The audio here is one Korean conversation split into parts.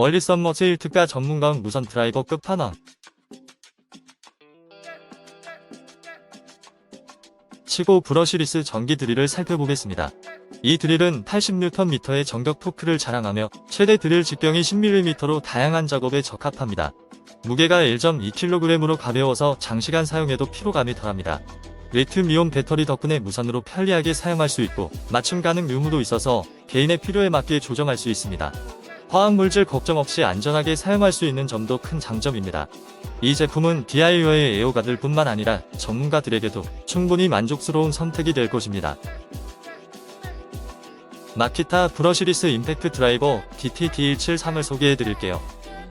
얼리 썸머 세일 특가 전문가용 무선 드라이버 끝판왕. 치고 브러쉬리스 전기 드릴을 살펴보겠습니다. 이 드릴은 80Nm의 정격 토크를 자랑하며 최대 드릴 직경이 10mm로 다양한 작업에 적합합니다. 무게가 1.2kg으로 가벼워서 장시간 사용해도 피로감이 덜합니다. 리튬이온 배터리 덕분에 무선으로 편리하게 사용할 수 있고 맞춤 가능 유무도 있어서 개인의 필요에 맞게 조정할 수 있습니다. 화학물질 걱정 없이 안전하게 사용할 수 있는 점도 큰 장점입니다. 이 제품은 DIY의 애호가들 뿐만 아니라 전문가들에게도 충분히 만족스러운 선택이 될 것입니다. 마키타 브러쉬리스 임팩트 드라이버 DT-D173을 소개해 드릴게요.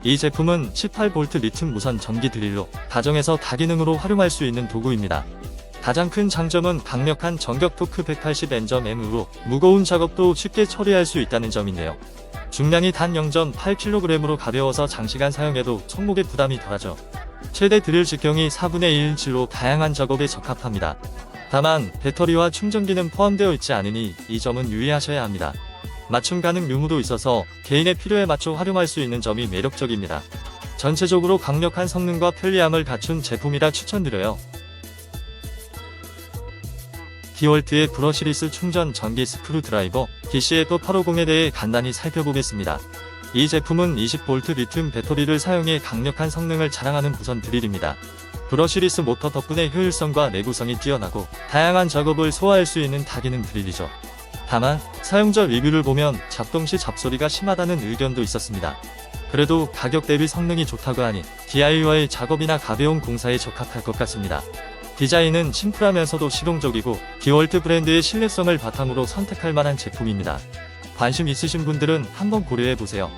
이 제품은 18V 리튬 무선 전기 드릴로 가정에서 다기능으로 활용할 수 있는 도구입니다. 가장 큰 장점은 강력한 전격 토크 180N점M으로 무거운 작업도 쉽게 처리할 수 있다는 점인데요. 중량이 단 0.8kg으로 가벼워서 장시간 사용해도 손목에 부담이 덜하죠. 최대 드릴 직경이 4분의 1인치로 다양한 작업에 적합합니다. 다만 배터리와 충전기는 포함되어 있지 않으니 이 점은 유의하셔야 합니다. 맞춤 가능 유무도 있어서 개인의 필요에 맞춰 활용할 수 있는 점이 매력적입니다. 전체적으로 강력한 성능과 편리함을 갖춘 제품이라 추천드려요. 디월트의 브러시리스 충전 전기 스크루 드라이버 DCF 850에 대해 간단히 살펴보겠습니다. 이 제품은 20V 리튬 배터리를 사용해 강력한 성능을 자랑하는 무선 드릴입니다. 브러시리스 모터 덕분에 효율성과 내구성이 뛰어나고 다양한 작업을 소화할 수 있는 다기능 드릴이죠. 다만 사용자 리뷰를 보면 작동 시 잡소리가 심하다는 의견도 있었습니다. 그래도 가격 대비 성능이 좋다고 하니 DIY 작업이나 가벼운 공사에 적합할 것 같습니다. 디자인은 심플하면서도 실용적이고 디월트 브랜드의 신뢰성을 바탕으로 선택할 만한 제품입니다. 관심 있으신 분들은 한번 고려해 보세요.